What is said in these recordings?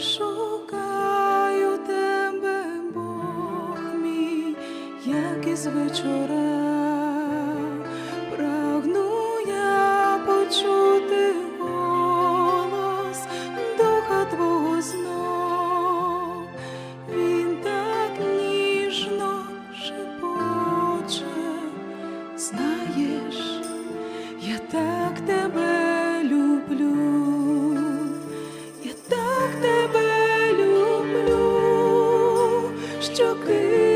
Шукаю тебе, Бог мій, як із вечора. Щоки!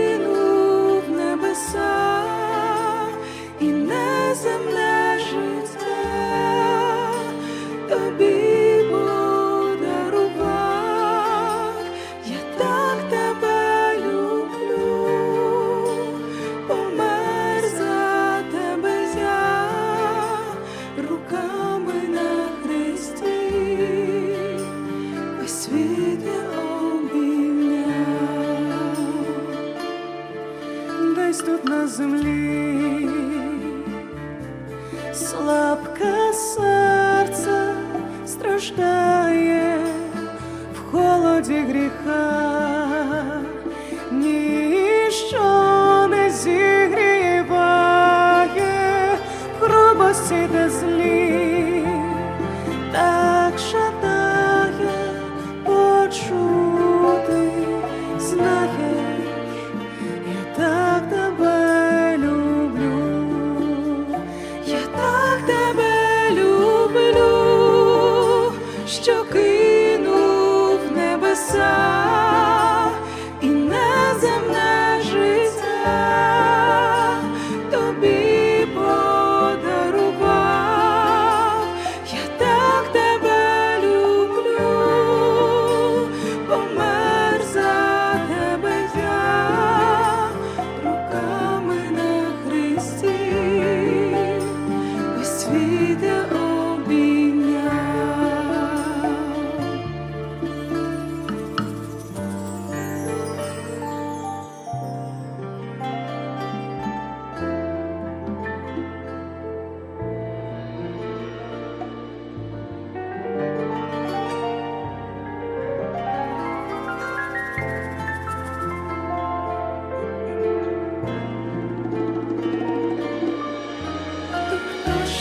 на землі, слабке серце страждає в холоді гріха, ніщо не зігріває в грубості та злі.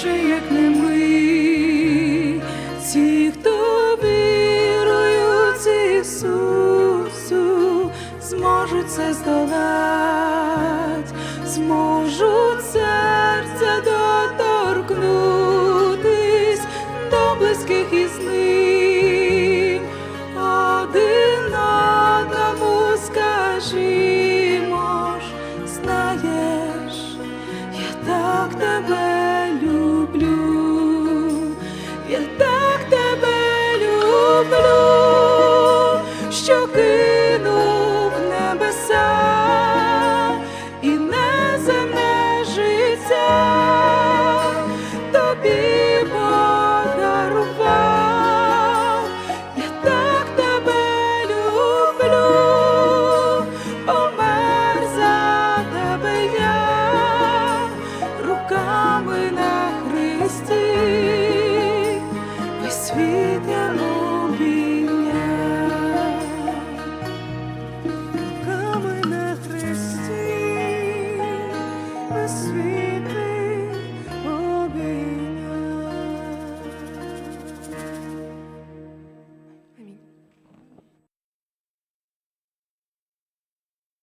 інакше, як не ми, ті, хто вірують Ісусу, зможуть це здолать, зможуть серце доторкнутись до близьких. нами на Христі, весь світ.